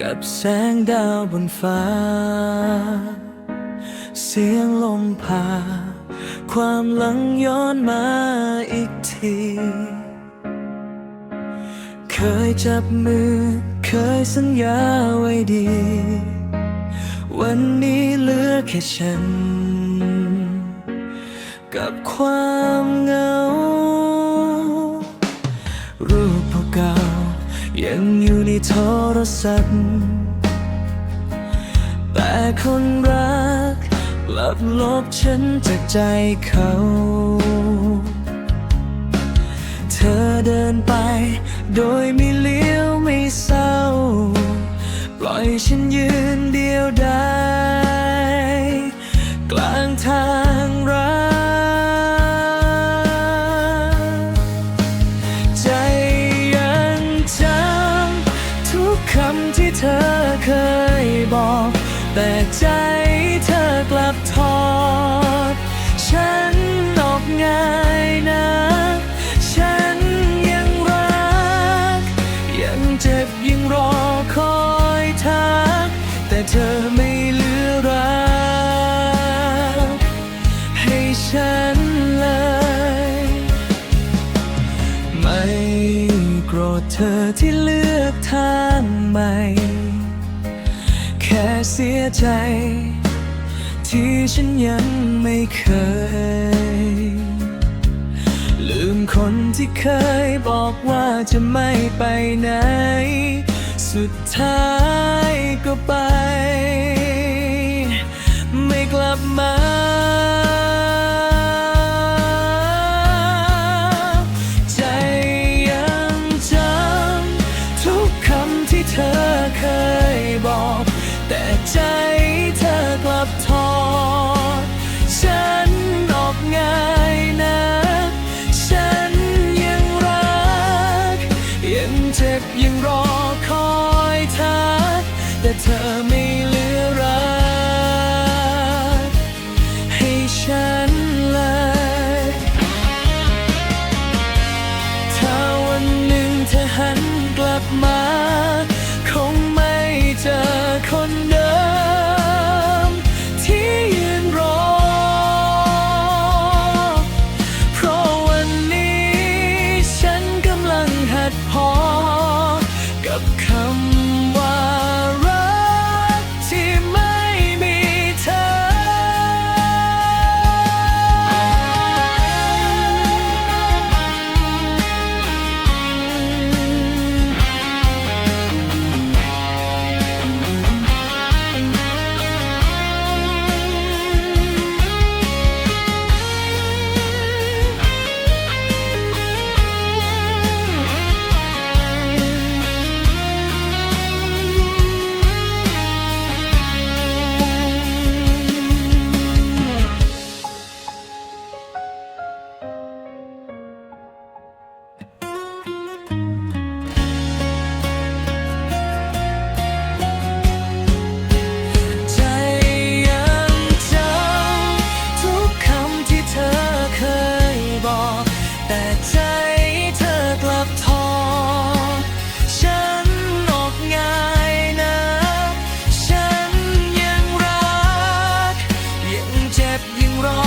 กับแสงดาวบนฟ้า เสียงลมพา ความหลังย้อนมาอีกที เคยจับมือ เคยสัญญาไว้ดี วันนี้เหลือแค่ฉัน กับความเหงา รูปเก่า ยังอยู่ในโทรศัพท์ แต่คนรักกลับลบฉันจากใจเขา เธอเดินไปโดยไม่เลี้ยวไม่เศร้า ปล่อยฉันยืนเดียวได้กล แต่ใจเธอกลับทอด ฉันออกง่ายนะ ฉันยังรัก ยังเจ็บยังรอคอยทัก แต่เธอไม่เหลือรัก ให้ฉันเลย ไม่โกรธเธอที่เลือกทางใหม่ เสียใจ ที่ฉันยังไม่เคย ลืมคนที่เคยบอกว่าจะไม่ไปไหน สุดท้าย เจ็บยังรอคอยเธอ แต่เธอไม่ ยิ่งร้อง